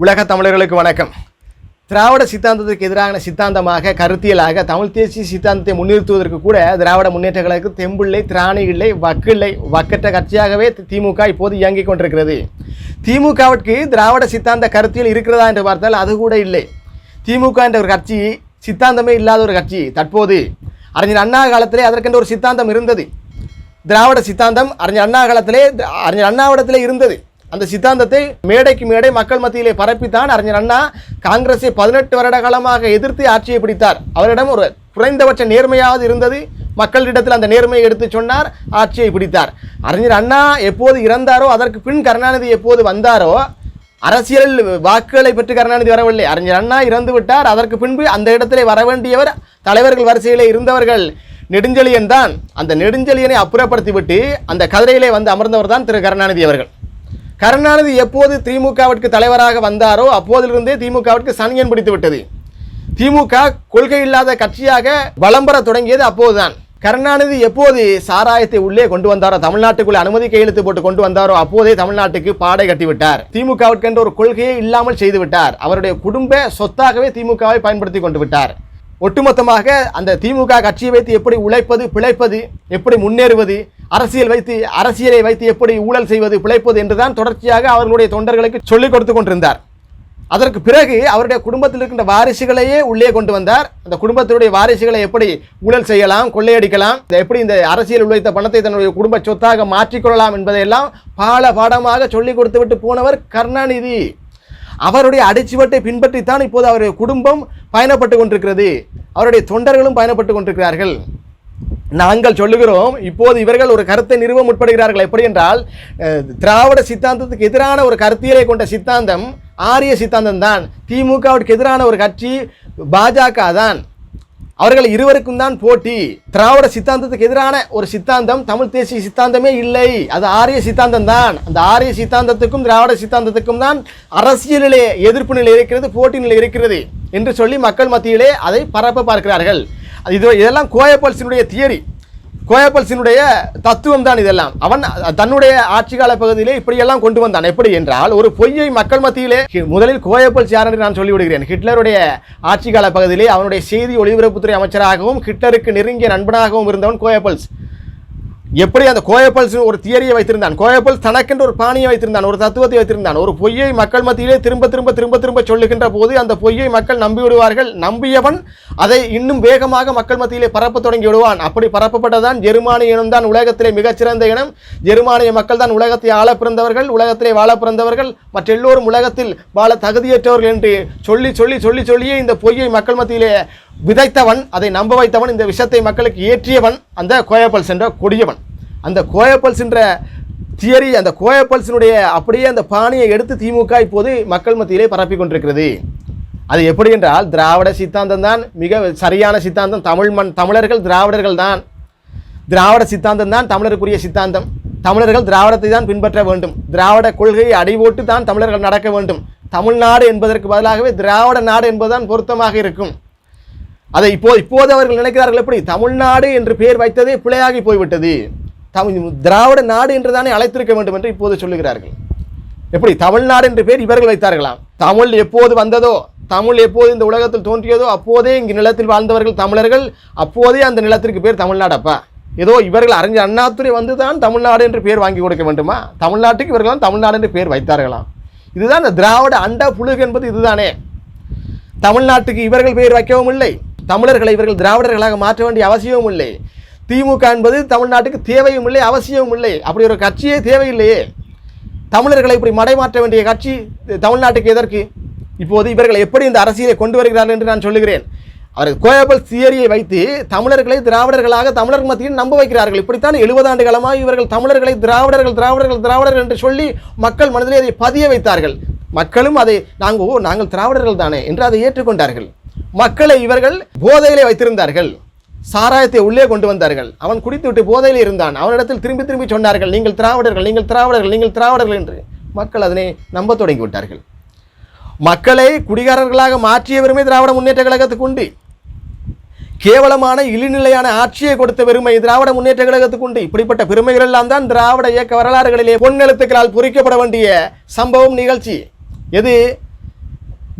உலக தமிழர்களுக்கு வணக்கம். திராவிட சித்தாந்தத்துக்கு எதிரான சித்தாந்தமாக கருத்தியலாக தமிழ் தேசிய சித்தாந்தத்தை முன்னிறுத்துவதற்கு கூட திராவிட முன்னேற்ற கழகத்துக்கு தெம்பிள்ளை திராணி இல்லை வக்கில்லை வக்கற்ற கட்சியாகவே திமுக இப்போது இயங்கிக் கொண்டிருக்கிறது. திமுகவிற்கு திராவிட சித்தாந்த கருத்தியல் இருக்கிறதா என்று பார்த்தால் அது கூட இல்லை. திமுக என்ற ஒரு கட்சி சித்தாந்தமே இல்லாத ஒரு கட்சி. தற்போது அறிஞர் அண்ணா காலத்திலே அதற்கென்ற ஒரு சித்தாந்தம் இருந்தது. திராவிட சித்தாந்தம் அறிஞர் அண்ணா காலத்திலே அறிஞர் அண்ணாவிடத்திலே இருந்தது. அந்த சித்தாந்தத்தை மேடைக்கு மேடை மக்கள் மத்தியிலே பரப்பித்தான் அறிஞர் அண்ணா காங்கிரஸை பதினெட்டு வருட காலமாக எதிர்த்து ஆட்சியை பிடித்தார். அவரிடம் ஒரு குறைந்தபட்ச நேர்மையாவது இருந்தது. மக்களிடத்தில் அந்த நேர்மையை எடுத்து சொன்னார் ஆட்சியை பிடித்தார். அறிஞர் அண்ணா எப்போது இறந்தாரோ அதற்கு பின் கருணாநிதி எப்போது வந்தாரோ அரசியல் வாக்குகளை பெற்று கருணாநிதி வரவில்லை. அறிஞர் அண்ணா இறந்து விட்டார். அதற்கு பின்பு அந்த இடத்திலே வர வேண்டியவர் தலைவர்கள் வரிசையிலே இருந்தவர்கள் நெடுஞ்செழியன் தான். அந்த நெடுஞ்செழியனை அப்புறப்படுத்திவிட்டு அந்த கதிரையிலே வந்து அமர்ந்தவர் தான் திரு கருணாநிதி அவர்கள். கருணாநிதி எப்போது திமுகவிற்கு தலைவராக வந்தாரோ அப்போதிலிருந்தே திமுகவிற்கு சனியன் பிடித்து விட்டது திமுக கொள்கை இல்லாத கட்சியாக வலம் பெற தொடங்கியது அப்போதுதான். கருணாநிதி எப்போது சாராயத்தை உள்ளே கொண்டு வந்தாரோ தமிழ்நாட்டுக்குள்ளே அனுமதி கையெழுத்து போட்டு கொண்டு வந்தாரோ அப்போதே தமிழ்நாட்டுக்கு பாடை கட்டிவிட்டார். திமுகவிற்கென்ற ஒரு கொள்கையே இல்லாமல் செய்துவிட்டார். அவருடைய குடும்ப சொத்தாகவே திமுகவை பயன்படுத்தி கொண்டு விட்டார். ஒட்டுமொத்தமாக அந்த திமுக கட்சியை வைத்து எப்படி உழைப்பது பிழைப்பது எப்படி முன்னேறுவது அரசியல் வைத்து அரசியலை வைத்து எப்படி ஊழல் செய்வது பிழைப்பது என்றுதான் தொடர்ச்சியாக அவர்களுடைய தொண்டர்களுக்கு சொல்லிக் கொடுத்து கொண்டிருந்தார். அதற்கு பிறகு அவருடைய குடும்பத்தில் இருக்கின்ற வாரிசுகளையே உள்ளே கொண்டு வந்தார். அந்த குடும்பத்தினுடைய வாரிசுகளை எப்படி ஊழல் செய்யலாம் கொள்ளையடிக்கலாம் எப்படி இந்த அரசியல் உழைத்த பணத்தை தன்னுடைய குடும்ப சொத்தாக மாற்றிக்கொள்ளலாம் என்பதையெல்லாம் பால பாடமாக சொல்லிக் கொடுத்து விட்டு போனவர் கருணாநிதி. அவருடைய அடிச்சுவட்டை பின்பற்றித்தான் இப்போது அவருடைய குடும்பம் பயணப்பட்டு கொண்டிருக்கிறது. அவருடைய தொண்டர்களும் பயணப்பட்டு கொண்டிருக்கிறார்கள். நாங்கள் சொல்லுகிறோம் இப்போது இவர்கள் ஒரு கருத்தை நிறுவ முற்படுகிறார்கள். எப்படி என்றால் திராவிட சித்தாந்தத்துக்கு எதிரான ஒரு கருத்தியலை கொண்ட சித்தாந்தம் ஆரிய சித்தாந்தம் தான் திமுகவிற்கு எதிரான ஒரு கட்சி பாஜக தான் அவர்கள் இருவருக்கும் தான் போட்டி. திராவிட சித்தாந்தத்துக்கு எதிரான ஒரு சித்தாந்தம் தமிழ் தேசிய சித்தாந்தமே இல்லை. அது ஆரிய சித்தாந்தம் தான். அந்த ஆரிய சித்தாந்தத்துக்கும் திராவிட சித்தாந்தத்துக்கும் தான் அரசியலிலே எதிர்ப்பு நிலை இருக்கிறது போட்டி நிலை இருக்கிறது என்று சொல்லி மக்கள் மத்தியிலே அதை பரப்ப பார்க்கிறார்கள். இது இதெல்லாம் கோயப்பல்சினுடைய தியரி. கோயப்பல்சினுடைய தத்துவம் தான் இதெல்லாம். அவன் தன்னுடைய ஆட்சி கால பகுதியிலே இப்படியெல்லாம் கொண்டு வந்தான். எப்படி என்றால் ஒரு பொய்யை மக்கள் மத்தியிலே முதலில் கோயப்பல்ஸ் யார் என்று நான் சொல்லிவிடுகிறேன். ஹிட்லருடைய ஆட்சி கால பகுதியிலே அவனுடைய செய்தி ஒளிபரப்புத்துறை அமைச்சராகவும் ஹிட்லருக்கு நெருங்கிய நண்பனாகவும் இருந்தவன் கோயப்பல்ஸ். எப்படி அந்த கோயப்பல்ஸ் ஒரு தியரியை வைத்திருந்தான்? கோயப்பல்ஸ் தனக்கென்று ஒரு பாணியை வைத்திருந்தான் ஒரு தத்துவத்தை வைத்திருந்தான். ஒரு பொய்யை மக்கள் மத்தியிலே திரும்ப திரும்ப திரும்ப திரும்ப சொல்லுகின்ற போது அந்த பொய்யை மக்கள் நம்பிவிடுவார்கள் நம்பியவன் அதை இன்னும் வேகமாக மக்கள் மத்தியிலே பரப்ப தொடங்கி விடுவான். அப்படி பரப்பப்பட்டதான் ஜெர்மானிய இனம் தான் உலகத்திலே மிகச்சிறந்த இனம். ஜெர்மானிய மக்கள் தான் உலகத்தை ஆள பிறந்தவர்கள் உலகத்திலே வாழ பிறந்தவர்கள். மற்ற எல்லோரும் உலகத்தில் வாழ தகுதியற்றவர்கள் என்று சொல்லி சொல்லி சொல்லி சொல்லியே இந்த பொய்யை மக்கள் மத்தியிலே விதைத்தவன் அதை நம்ப வைத்தவன் இந்த விஷயத்தை மக்களுக்கு ஏற்றியவன் அந்த கோயப்பல்ஸ் என்ற கொடியவன். அந்த கோயப்பல்ஸ் என்ற தியரி அந்த கோயப்பல்ஸினுடைய அப்படியே அந்த பாணியை எடுத்து திமுக இப்போது மக்கள் மத்தியிலே பரப்பி கொண்டிருக்கிறது. அது எப்படி என்றால் திராவிட சித்தாந்தம் தான் மிக சரியான சித்தாந்தம். தமிழ் மண் தமிழர்கள் திராவிடர்கள் தான். திராவிட சித்தாந்தம் தான் தமிழருக்குரிய சித்தாந்தம். தமிழர்கள் திராவிடத்தை தான் பின்பற்ற வேண்டும். திராவிட கொள்கையை அடிவோட்டு தான் தமிழர்கள் நடக்க வேண்டும். தமிழ்நாடு என்பதற்கு பதிலாகவே திராவிட நாடு என்பதுதான் பொருத்தமாக இருக்கும். அதை இப்போ இப்போது அவர்கள் நினைக்கிறார்கள் எப்படி? தமிழ்நாடு என்று பெயர் வைத்ததே பிழையாகி போய்விட்டது. தமிழ் திராவிட நாடு என்று தானே அழைத்திருக்க வேண்டும் என்று இப்போது சொல்லுகிறார்கள். எப்படி? தமிழ்நாடு என்று பேர் இவர்கள் வைத்தார்களாம். தமிழ் எப்போது வந்ததோ தமிழ் எப்போது இந்த உலகத்தில் தோன்றியதோ அப்போதே இங்கு நிலத்தில் வாழ்ந்தவர்கள் தமிழர்கள் அப்போதே அந்த நிலத்திற்கு பேர் தமிழ்நாடு அப்பா ஏதோ இவர்கள் அறிஞர் அண்ணாத்துறை வந்து தான் தமிழ்நாடு என்று பேர் வாங்கி கொடுக்க வேண்டுமா? தமிழ்நாட்டுக்கு இவர்கள் தான் தமிழ்நாடு என்று பேர் வைத்தார்களாம். இதுதான் இந்த திராவிட அண்ட புழுகு என்பது இதுதானே. தமிழ்நாட்டுக்கு இவர்கள் பெயர் வைக்கவும் இல்லை. தமிழர்களை இவர்கள் திராவிடர்களாக மாற்ற வேண்டிய அவசியமும் இல்லை. திமுக என்பது தமிழ்நாட்டுக்கு தேவையும் இல்லை அவசியமும் இல்லை. அப்படி ஒரு கட்சியே தேவையில்லையே. தமிழர்களை இப்படி மடைமாற்ற வேண்டிய கட்சி தமிழ்நாட்டுக்கு எதற்கு? இப்போது இவர்கள் எப்படி இந்த அரசியலை கொண்டு வருகிறார்கள் என்று நான் சொல்லுகிறேன். அவர் கோயபல் தியரியை வைத்து தமிழர்களை திராவிடர்களாக தமிழர் மத்தியில் நம்ப வைக்கிறார்கள். இப்படித்தான் எழுபது ஆண்டு காலமாக இவர்கள் தமிழர்களை திராவிடர்கள் திராவிடர்கள் திராவிடர்கள் என்று சொல்லி மக்கள் மனதிலே அதை பதிய வைத்தார்கள். மக்களும் அதை நாங்கள் ஓ நாங்கள் திராவிடர்கள் தானே என்று அதை ஏற்றுக்கொண்டார்கள். மக்களை இவர்கள் போதையிலே வைத்திருந்தார்கள். சாராயத்தை உள்ளே கொண்டு வந்தார்கள். அவன் குடித்துவிட்டு போதையில் இருந்தான். அவனிடத்தில் திரும்பி திரும்பி சொன்னார்கள் நீங்கள் திராவிடர்கள் நீங்கள் திராவிடர்கள் நீங்கள் திராவிடர்கள் என்று. மக்கள் அதனை நம்ப தொடங்கி விட்டார்கள் மக்களை குடிகாரர்களாக மாற்றியவருமே திராவிட முன்னேற்ற கழகத்துக்கு உண்டு. கேவலமான இழிநிலையான ஆட்சியை கொடுத்த பெருமை திராவிட முன்னேற்ற கழகத்துக்கு உண்டு. இப்படிப்பட்ட பெருமைகள் எல்லாம் தான் திராவிட இயக்க வரலாறுகளிலே பொன்னெழுத்துக்களால் பொறிக்கப்பட வேண்டிய சம்பவம் நிகழ்ச்சி. எது?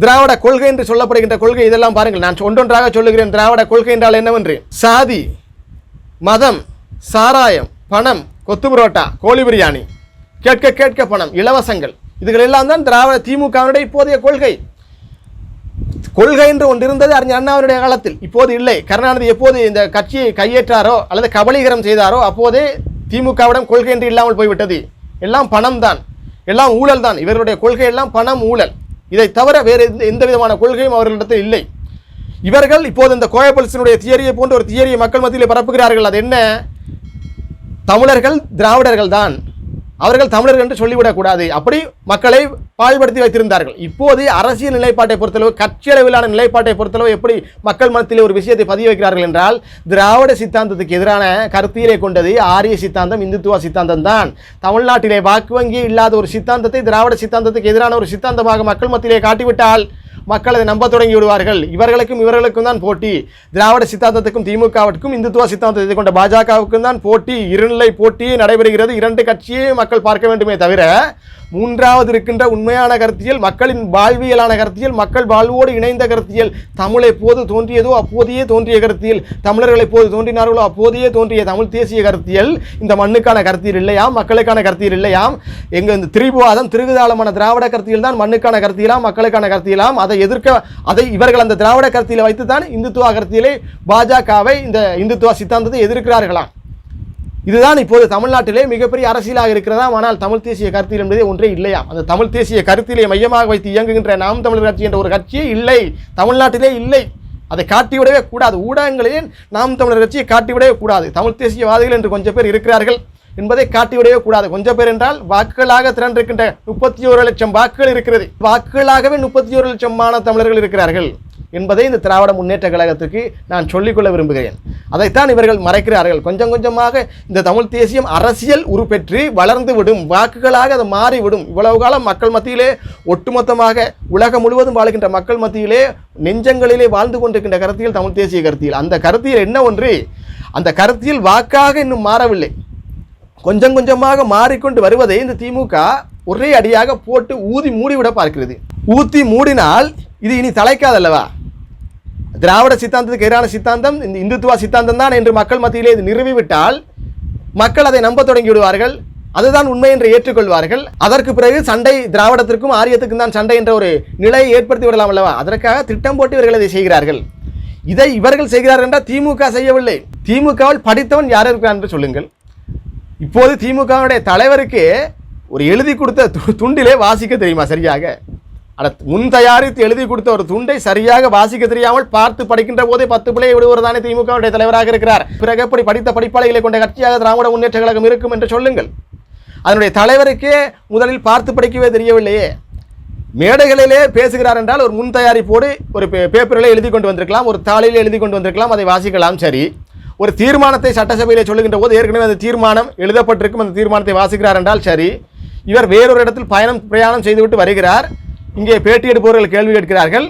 திராவிட கொள்கை என்று சொல்லப்படுகின்ற கொள்கை இதெல்லாம் பாருங்கள். நான் ஒன்றொன்றாக சொல்லுகிறேன். திராவிட கொள்கை என்றால் என்னவென்று? சாதி மதம் சாராயம் பணம் கொத்து புரோட்டா கோழி பிரியாணி கேட்க கேட்க பணம் இலவசங்கள். இதுகளெல்லாம் தான் திராவிட திமுகவினுடைய இப்போதைய கொள்கை. கொள்கை என்று ஒன்று இருந்தது அறிஞர் அண்ணாவினுடைய காலத்தில். இப்போது இல்லை. கருணாநிதி எப்போது இந்த கட்சியை கையேற்றாரோ அல்லது கபலீகரம் செய்தாரோ அப்போதே திமுகவிடம் கொள்கை என்று இல்லாமல் போய்விட்டது. எல்லாம் பணம் தான் எல்லாம் ஊழல் தான் இவருடைய கொள்கை எல்லாம் பணம் ஊழல். இதை தவிர வேறு எந்த எந்த விதமான கொள்கையும் அவர்களிடத்தில் இல்லை. இவர்கள் இப்போது இந்த கோயபல்சனுடைய தியரியை போன்ற ஒரு தியரியை மக்கள் மத்தியில் பரப்புகிறார்கள். அது என்ன? தமிழர்கள் திராவிடர்கள் தான். அவர்கள் தமிழர்கள் என்று சொல்லிவிடக்கூடாது அப்படி மக்களை பாழ்படுத்தி வைத்திருந்தார்கள். இப்போது அரசியல் நிலைப்பாட்டை பொறுத்தளவு கட்சியளவிலான நிலைப்பாட்டை பொறுத்தளவு எப்படி மக்கள் மனத்தில் ஒரு விஷயத்தை பதிய வைக்கிறார்கள் என்றால் திராவிட சித்தாந்தத்துக்கு எதிரான கருத்தியலை கொண்டது ஆரிய சித்தாந்தம் இந்துத்துவ சித்தாந்தம் தான். தமிழ்நாட்டிலே வாக்கு வங்கி இல்லாத ஒரு சித்தாந்தத்தை திராவிட சித்தாந்தத்துக்கு எதிரான ஒரு சித்தாந்தமாக மக்கள் மத்தியிலே காட்டிவிட்டால் மக்கள் அதை நம்ப தொடங்கி விடுவார்கள். இவர்களுக்கும் இவர்களுக்கும் தான் போட்டி. திராவிட சித்தாந்தத்துக்கும் திமுகவிற்கும் இந்துத்துவ சித்தாந்தத்தை கொண்ட பாஜகவுக்கும் தான் போட்டி. இருநிலை போட்டி நடைபெறுகிறது. இரண்டு கட்சியே மக்கள் பார்க்க வேண்டுமே தவிர மூன்றாவது இருக்கின்ற உண்மையான கருத்தியல் மக்களின் வாழ்வியலான கருத்தியல் மக்கள் வாழ்வோடு இணைந்த கருத்தியல். தமிழை போது தோன்றியதோ அப்போதையே தோன்றிய கருத்தியல். தமிழர்களை போது தோன்றினார்களோ அப்போதையே தோன்றிய தமிழ் தேசிய கருத்தியல். இந்த மண்ணுக்கான கருத்தியல் இல்லையாம் மக்களுக்கான கருத்தியல் இல்லையாம் எங்க இந்த திரிபுவாதம் திருகுதாளமான திராவிட கருத்தியல் தான் மண்ணுக்கான கருத்தியலாம் மக்களுக்கான கருத்தியலாம் அதை எதிர்க்க அதை இவர்கள் அந்த திராவிட கருத்தியலை வைத்து தான் இந்துத்துவ கருத்தியலை பாஜகவை இந்த இந்துத்துவ சித்தாந்தத்தை எதிர்க்கிறார்களாம் இதுதான் இப்போது தமிழ்நாட்டிலே மிகப்பெரிய அரசியலாக இருக்கிறதா? ஆனால் தமிழ் தேசிய கருத்தியல் என்பதே ஒன்றே இல்லையா? அந்த தமிழ் தேசிய கருத்திலே மையமாக வைத்து இயங்குகின்ற நாம் தமிழர் கட்சி என்ற ஒரு கட்சியே இல்லை. தமிழ்நாட்டிலே இல்லை. அதை காட்டிவிடவே கூடாது. ஊடகங்களையும் நாம் தமிழர் கட்சியை காட்டிவிடவே கூடாது. தமிழ் தேசியவாதிகள் என்று கொஞ்சம் பேர் இருக்கிறார்கள் என்பதை காட்டிவிடவே கூடாது. கொஞ்சம் பேர் என்றால் வாக்குகளாக திரண்டிருக்கின்ற முப்பத்தி ஒரு லட்சம் வாக்குகள் இருக்கிறது. வாக்குகளாகவே முப்பத்தி ஒரு லட்சமான தமிழர்கள் இருக்கிறார்கள். என்பதை இந்த திராவிட முன்னேற்ற கழகத்திற்கு நான் சொல்லிக்கொள்ள விரும்புகிறேன். அதைத்தான் இவர்கள் மறைக்கிறார்கள். கொஞ்சம் கொஞ்சமாக இந்த தமிழ் தேசியம் அரசியல் உருப்பெற்று வளர்ந்து விடும் வாக்குகளாக அது மாறிவிடும். இவ்வளவு காலம் மக்கள் மத்தியிலே ஒட்டுமொத்தமாக உலகம் முழுவதும் வாழ்கின்ற மக்கள் மத்தியிலே நெஞ்சங்களிலே வாழ்ந்து கொண்டிருக்கின்ற கருத்தியல் தமிழ் தேசிய கருத்தியல். அந்த கருத்தியல் என்ன ஒன்று? அந்த கருத்தியல் வாக்காக இன்னும் மாறவில்லை. கொஞ்சம் கொஞ்சமாக மாறிக்கொண்டு வருவதை இந்த திமுக ஒரே அடியாக போட்டு ஊதி மூடிவிட பார்க்கிறது. ஊத்தி மூடினால் இது இனி தலைக்காதல்லவா? திராவிட சித்தாந்தத்துக்கு எதிரான சித்தாந்தம் இந்த இந்துத்துவ சித்தாந்தம் தான் என்று மக்கள் மத்தியிலே இது நிறுவிவிட்டால் மக்கள் அதை நம்ப தொடங்கி விடுவார்கள். அதுதான் உண்மை என்று ஏற்றுக்கொள்வார்கள். அதற்கு பிறகு சண்டை திராவிடத்திற்கும் ஆரியத்துக்கும் தான் சண்டை என்ற ஒரு நிலையை ஏற்படுத்தி விடலாம் அல்லவா? அதற்காக திட்டம் போட்டு இவர்கள் இதை செய்கிறார்கள். இதை இவர்கள் செய்கிறார்கள் என்றால் திமுக செய்யவில்லை. திமுகவில் படித்தவன் யார் இருக்கிறான் என்று சொல்லுங்கள். இப்போது திமுகவுடைய தலைவருக்கு ஒரு எழுதி கொடுத்த து- துண்டிலே வாசிக்க தெரியுமா சரியாக? ஆனால் முன் தயாரித்து எழுதி கொடுத்த ஒரு துண்டை சரியாக வாசிக்க தெரியாமல் பார்த்து படிக்கின்ற போதே பத்து பிள்ளையை விடுவதுதானே திமுகவுடைய தலைவராக இருக்கிறார். பிறகு எப்படி படித்த படிப்பாளிகளை கொண்ட கட்சியாக திராவிட முன்னேற்ற கழகம் இருக்கும் என்று சொல்லுங்கள். அதனுடைய தலைவருக்கே முதலில் பார்த்து படிக்கவே தெரியவில்லையே. மேடைகளிலே பேசுகிறார் என்றால் ஒரு முன் தயாரிப்போடு ஒரு பே- எழுதி கொண்டு வந்திருக்கலாம் ஒரு தாளில் எழுதி கொண்டு வந்திருக்கலாம் அதை வாசிக்கலாம் சரி. ஒரு தீர்மானத்தை சட்டசபையிலே சொல்லுகின்ற போது ஏற்கனவே அந்த தீர்மானம் எழுதப்பட்டிருக்கும் அந்த தீர்மானத்தை வாசிக்கிறார் என்றால் சரி. இவர் வேறொரு இடத்தில் பயணம் பிரயாணம் செய்துவிட்டு வருகிறார். இங்கே பேட்டி எடுப்பவர்கள் கேள்வி கேட்கிறார்கள்.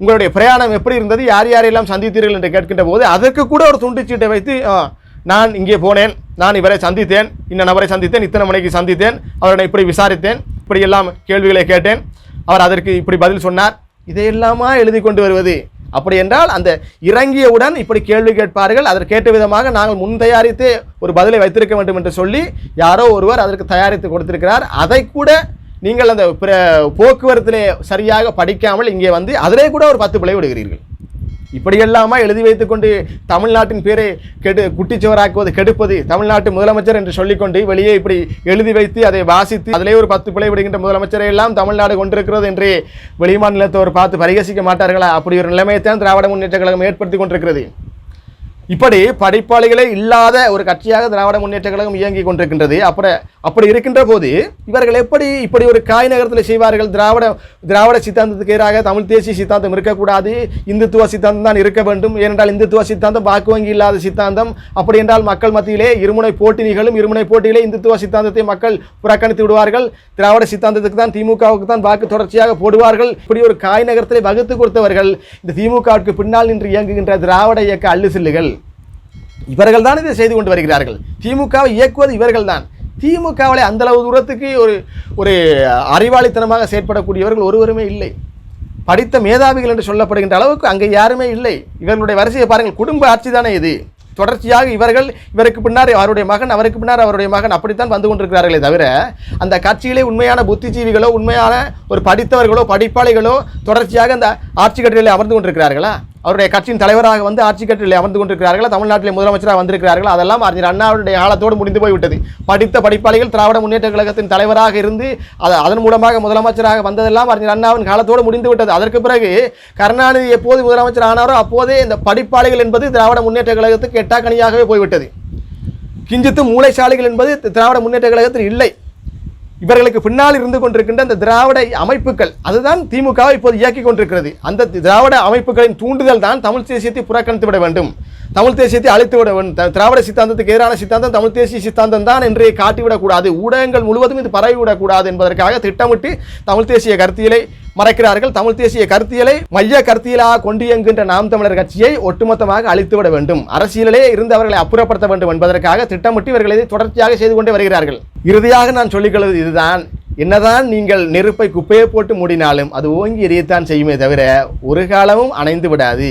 உங்களுடைய பிரயாணம் எப்படி இருந்தது? யார் யாரையெல்லாம் சந்தித்தீர்கள் என்று கேட்கின்ற போது அதற்கு கூட ஒரு துண்டுச்சீட்டை வைத்து நான் இங்கே போனேன். நான் இவரை சந்தித்தேன். இந்த நபரை சந்தித்தேன். இத்தனை மணிக்கு சந்தித்தேன். அவரை இப்படி விசாரித்தேன். இப்படி எல்லாம் கேள்விகளை கேட்டேன். அவர் அதற்கு இப்படி பதில் சொன்னார். இதையெல்லாமா எழுதி கொண்டு வருவது? அப்படி என்றால் அந்த இறங்கியவுடன் இப்படி கேள்வி கேட்பார்கள். அதற்கு கேட்ட விதமாக நாங்கள் முன் தயாரித்து ஒரு பதிலை வைத்திருக்க வேண்டும் என்று சொல்லி யாரோ ஒருவர் அதற்கு தயாரித்து கொடுத்திருக்கிறார். அதை கூட நீங்கள் அந்த பிற போக்குவரத்திலே சரியாக படிக்காமல் இங்கே வந்து அதிலே கூட ஒரு பத்து பிழை விடுகிறீர்கள். இப்படியெல்லாமா எழுதி வைத்துக்கொண்டு தமிழ்நாட்டின் பேரை கெடு குட்டிச்சுவராக்குவது கெடுப்பது தமிழ்நாட்டு முதலமைச்சர் என்று சொல்லிக்கொண்டு வெளியே இப்படி எழுதி வைத்து அதை வாசித்து அதிலே ஒரு பத்து பிழை விடுகின்ற முதலமைச்சரை எல்லாம் தமிழ்நாடு கொண்டிருக்கிறது என்று வெளிமாநிலத்தவர் பார்த்து பரிகசிக்க மாட்டார்களா? அப்படி ஒரு நிலைமையைத்தான் திராவிட முன்னேற்ற கழகம் ஏற்படுத்தி கொண்டிருக்கிறது. இப்படி படிப்பாளிகளே இல்லாத ஒரு கட்சியாக திராவிட முன்னேற்ற கழகம் இயங்கி கொண்டிருக்கின்றது. அப்புறம் அப்படி இருக்கின்ற போது இவர்கள் எப்படி இப்படி ஒரு காய் நகரத்தில் செய்வார்கள்? திராவிட திராவிட சித்தாந்தத்துக்கு எதிராக தமிழ் தேசிய சித்தாந்தம் இருக்கக்கூடாது. இந்துத்துவ சித்தாந்தம் தான் இருக்க வேண்டும். ஏனென்றால் இந்துத்துவ சித்தாந்தம் வாக்கு வங்கி இல்லாத சித்தாந்தம். அப்படி என்றால் மக்கள் மத்தியிலே இருமுனை போட்டி நிகழும். இருமுனை போட்டியிலே இந்துத்துவ சித்தாந்தத்தை மக்கள் புறக்கணித்து விடுவார்கள். திராவிட சித்தாந்தத்துக்கு தான் திமுகவுக்கு தான் வாக்கு தொடர்ச்சியாக போடுவார்கள். இப்படி ஒரு காய் நகரத்தை வகுத்து கொடுத்தவர்கள் இந்த திமுகவுக்கு பின்னால் நின்று இயங்குகின்ற திராவிட இயக்க அள்ளு சில்லுகள். இவர்கள் தான் இதை செய்து கொண்டு வருகிறார்கள். திமுகவை இயக்குவது இவர்கள் தான். திமுகவிலே அந்தளவு தூரத்துக்கு ஒரு ஒரு அறிவாளித்தனமாக செயற்படக்கூடியவர்கள் ஒருவருமே இல்லை. படித்த மேதாவிகள் என்று சொல்லப்படுகின்ற அளவுக்கு அங்கே யாருமே இல்லை. இவர்களுடைய வரிசையை பாருங்கள். குடும்ப ஆட்சி தானே இது. தொடர்ச்சியாக இவர்கள் இவருக்கு பின்னால் அவருடைய மகன் அவருக்கு பின்னால் அவருடைய மகன் அப்படித்தான் வந்து கொண்டிருக்கிறார்களே தவிர அந்த கட்சியிலே உண்மையான புத்திஜீவிகளோ உண்மையான ஒரு படித்தவர்களோ படிப்பாளிகளோ தொடர்ச்சியாக அந்த ஆட்சி கட்டிலே அமர்ந்து கொண்டிருக்கிறார்களா? அவருடைய கட்சியின் தலைவராக வந்து ஆட்சி கட்டிலே அமர்ந்து கொண்டிருக்கிறார்கள் தமிழ்நாட்டில் முதலமைச்சராக வந்திருக்கிறார்கள் அதெல்லாம் அறிஞர் அண்ணாவுடைய காலத்தோடு முடிந்து போய்விட்டது. படித்த படிப்பாளிகள் திராவிட முன்னேற்ற கழகத்தின் தலைவராக இருந்து அதை அதன் மூலமாக முதலமைச்சராக வந்ததெல்லாம் அறிஞர் அண்ணாவின் காலத்தோடு முடிந்து விட்டது. அதற்கு பிறகு கருணாநிதி எப்போது முதலமைச்சர் ஆனாரோ அப்போதே இந்த படிப்பாளிகள் என்பது திராவிட முன்னேற்ற கழகத்துக்கு எட்டாக்கணியாகவே போய்விட்டது. கிஞ்சித்து மூளைசாலிகள் என்பது திராவிட முன்னேற்ற கழகத்தில் இல்லை. இவர்களுக்கு பின்னால் இருந்து கொண்டிருக்கின்ற அந்த திராவிட அமைப்புகள் அதுதான் திமுகவை இப்போது இயக்கிக் கொண்டிருக்கிறது. அந்த திராவிட அமைப்புகளின் தூண்டுதல் தான் தமிழ் தேசியத்தை புறக்கணித்து விட வேண்டும். தமிழ் தேசியத்தை அழித்து விட வேண்டும் திராவிட சித்தாந்தத்துக்கு எதிரான சித்தாந்தம் தமிழ் தேசிய சித்தாந்தம் தான் என்று காட்டிவிடக்கூடாது. ஊடகங்கள் முழுவதும் இது பரவிவிடக்கூடாது என்பதற்காக திட்டமிட்டு தமிழ் தேசிய கருத்தியலை மறைக்கிறார்கள். தமிழ் தேசிய கருத்தியலை மைய கருத்தியலாக கொண்டு இயங்குகின்ற நாம் தமிழர் கட்சியை ஒட்டுமொத்தமாக அழித்துவிட வேண்டும். அரசியலிலே இருந்து அவர்களை அப்புறப்படுத்த வேண்டும் என்பதற்காக திட்டமிட்டு இவர்கள் இதை தொடர்ச்சியாக செய்து கொண்டே வருகிறார்கள். இறுதியாக நான் சொல்லிக்கொள்வது இதுதான். என்னதான் நீங்கள் நெருப்பை குப்பையை போட்டு மூடினாலும் அது ஓங்கி எரியத்தான் செய்யுமே தவிர ஒரு காலமும் அணைந்து விடாது.